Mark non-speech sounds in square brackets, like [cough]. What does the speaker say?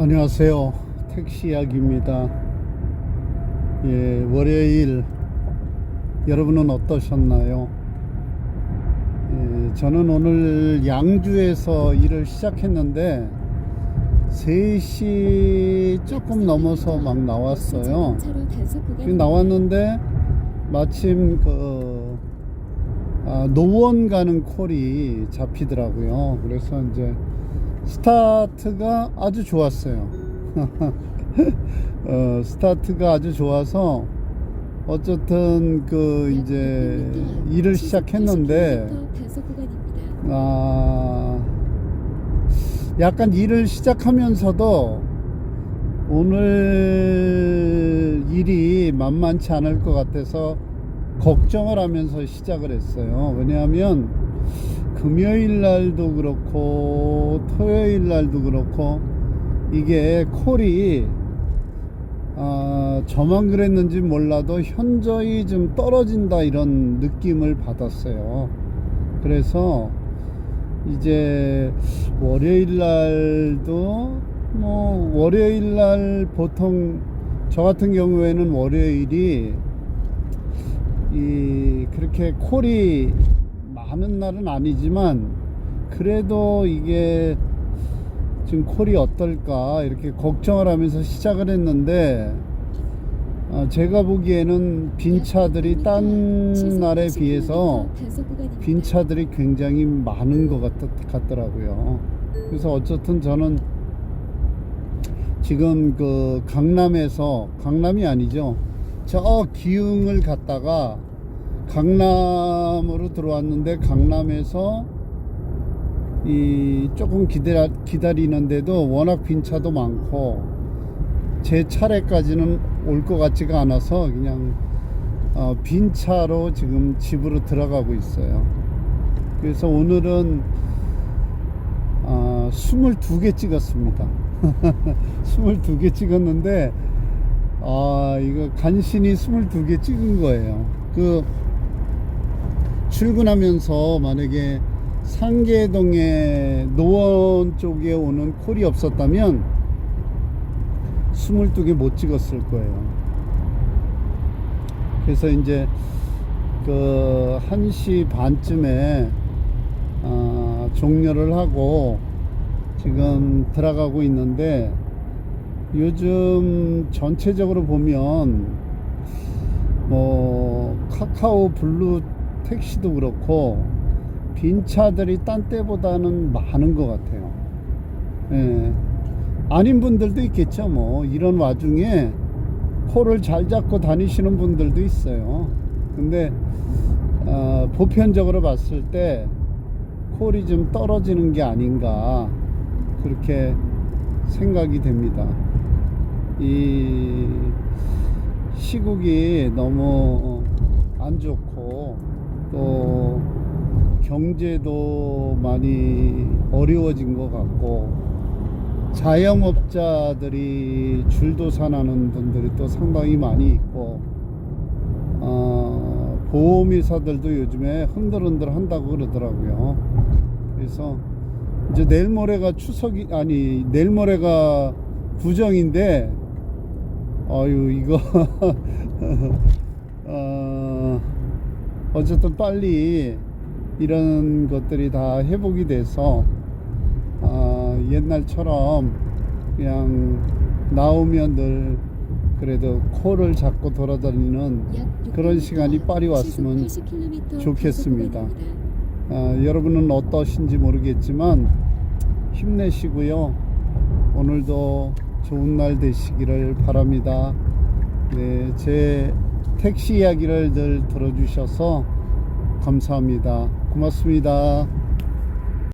안녕하세요. 택시 이야기입니다. 예, 월요일 여러분은 어떠셨나요? 예, 저는 오늘 양주에서 일을 시작했는데 3시 조금 넘어서 막 나왔어요. 나왔는데 마침 그 아, 노원 가는 콜이 잡히더라고요. 그래서 이제 스타트가 아주 좋았어요. [laughs] 어, 스타트가 아주 좋아서 어쨌든 그 이제 일을 시작했는데 아 약간 일을 시작하면서도 오늘 일이 만만치 않을 것 같아서 걱정을 하면서 시작을 했어요. 왜냐하면 금요일 날도 그렇고 토요일 날도 그렇고 이게 콜이 아, 저만 그랬는지 몰라도 현저히 좀 떨어진다 이런 느낌을 받았어요. 그래서 이제 월요일 날도 뭐 월요일 날 보통 저 같은 경우에는 월요일이 이 그렇게 콜이 많은 날은 아니지만 그래도 이게 지금 콜이 어떨까 이렇게 걱정을 하면서 시작을 했는데 어, 제가 보기에는 빈 차들이 딴 날에 비해서 빈 차들이 굉장히 많은 것 같, 같더라고요. 그래서 어쨌든 저는 지금 그 강남에서 강남이 아니죠. 저 기흥을 갔다가 강남으로 들어왔는데 강남에서 이 조금 기다려, 기다리는데도 워낙 빈 차도 많고 제 차례까지는 올 것 같지가 않아서 그냥 어, 빈 차로 지금 집으로 들어가고 있어요. 그래서 오늘은 어, 22개 찍었습니다. [laughs] 22개 찍었는데 아 이거 간신히 22개 찍은 거예요. 그 출근하면서 만약에 상계동에 노원 쪽에 오는 콜이 없었다면 22개 못 찍었을 거예요. 그래서 이제 그 1시 반쯤에 아, 종료를 하고 지금 들어가고 있는데 요즘 전체적으로 보면 뭐 카카오 블루 택시도 그렇고 빈 차들이 딴 때보다는 많은 것 같아요. 예. 아닌 분들도 있겠죠. 뭐 이런 와중에 코를 잘 잡고 다니시는 분들도 있어요. 근데 어, 보편적으로 봤을 때 콜이 좀 떨어지는 게 아닌가 그렇게 생각이 됩니다. 이 시국이 너무 안 좋고 또 경제도 많이 어려워진 것 같고 자영업자들이 줄도산하는 분들이 또 상당히 많이 있고 어, 보험회사들도 요즘에 흔들흔들 한다고 그러더라고요. 그래서 이제 내일 모레가 추석이 아니 내일 모레가 구정인데 아유 이거 [laughs] 어, 어쨌든 빨리 이런 것들이 다 회복이 돼서 어, 옛날처럼 그냥 나오면 늘 그래도 코를 잡고 돌아다니는 그런 시간이 빨리 왔으면 좋겠습니다. 어, 여러분은 어떠신지 모르겠지만 힘내시고요. 오늘도 좋은 날 되시기를 바랍니다. 네, 제 택시 이야기를 늘 들어주셔서 감사합니다. 고맙습니다.